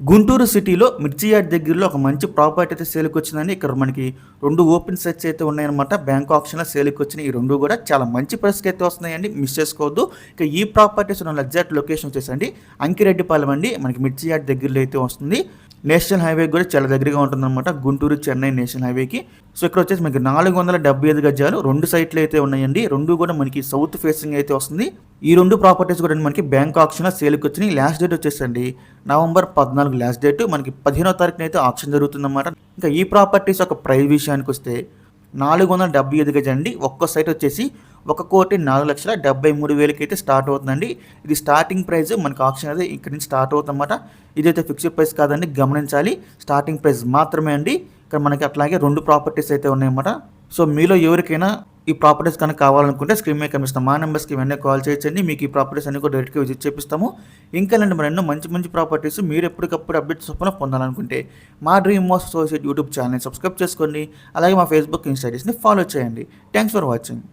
గుంటూరు సిటీలో మిర్చి యార్డ్ దగ్గరలో ఒక మంచి ప్రాపర్టీ అయితే సేల్కి వచ్చిందని ఇక్కడ మనకి రెండు ఓపెన్ సెట్స్ అయితే ఉన్నాయన్నమాట. బ్యాంక్ ఆప్షన్లో సేల్కి వచ్చిన ఈ రెండు కూడా చాలా మంచి ప్రైస్కి అయితే వస్తున్నాయండి. మిస్ చేసుకోవద్దు. ఇక ఈ ప్రాపర్టీస్ ఉన్న ఎగ్జాక్ట్ లొకేషన్ వచ్చేసండి. అంకిరెడ్డిపాలెం అండి. మనకి మిర్చి యార్డ్ దగ్గరలో అయితే వస్తుంది. నేషనల్ హైవే కూడా చాలా దగ్గరగా ఉంటుందన్నమాట. గుంటూరు చెన్నై నేషనల్ హైవేకి. సో ఇక్కడ వచ్చేసి మనకి నాలుగు వందల డెబ్బై ఐదు గజాలు రెండు సైట్లు అయితే ఉన్నాయండి. రెండు కూడా మనకి సౌత్ ఫేసింగ్ అయితే వస్తుంది. ఈ రెండు ప్రాపర్టీస్ కూడా మనకి బ్యాంక్ ఆప్షన్లో సేల్కి వచ్చినాయి. లాస్ట్ డేట్ వచ్చేసండి నవంబర్ పద్నాలుగు. లాస్ట్ డేట్ మనకి పదిహేనో తారీఖున అయితే ఆప్షన్ జరుగుతుందన్నమాట. ఇంకా ఈ ప్రాపర్టీస్ ఒక ప్రైస్ విషయానికి వస్తే నాలుగు వందల డెబ్బై ఐదు గజండి ఒక్క సైట్ వచ్చేసి ఒక కోటి నాలుగు లక్షల డెబ్బై మూడు వేలకి అయితే స్టార్ట్ అవుతుందండి. ఇది స్టార్టింగ్ ప్రైస్ మనకి ఆప్షన్ అయితే ఇక్కడ నుంచి స్టార్ట్ అవుతుందన్నమాట. ఇదైతే ఫిక్స్డ్ ప్రైస్ కాదండి గమనించాలి. స్టార్టింగ్ ప్రైస్ మాత్రమే అండి. ఇక్కడ మనకి అట్లాగే రెండు ప్రాపర్టీస్ అయితే ఉన్నాయన్నమాట. సో మీలో ఎవరికైనా ఈ ప్రాపర్టీస్ కనుక కావాలనుకుంటే స్క్రీన్ మీద కనిపిస్తాం మా నెంబర్స్కి వెంటనే కాల్ చేయొచ్చండి మీకు ఈ ప్రాపర్టీస్ అన్ని కూడా డైరెక్ట్గా విజిట్ చేపిస్తాము. ఇంకా ఇలాంటి మరి ఎన్నో మంచి మంచి ప్రాపర్టీస్ మీరు ఎప్పటికప్పుడు అప్డేట్స్ చొప్పున పొందాలనుకుంటే మా డ్రీమ్ మోస్ట్ అసోసియేట్ యూట్యూబ్ ఛానల్ని సబ్స్క్రైబ్ చేసుకోండి. అలాగే మా ఫేస్బుక్ ఇన్స్టాగ్రామ్స్ని ఫాలో చేయండి. Thanks for watching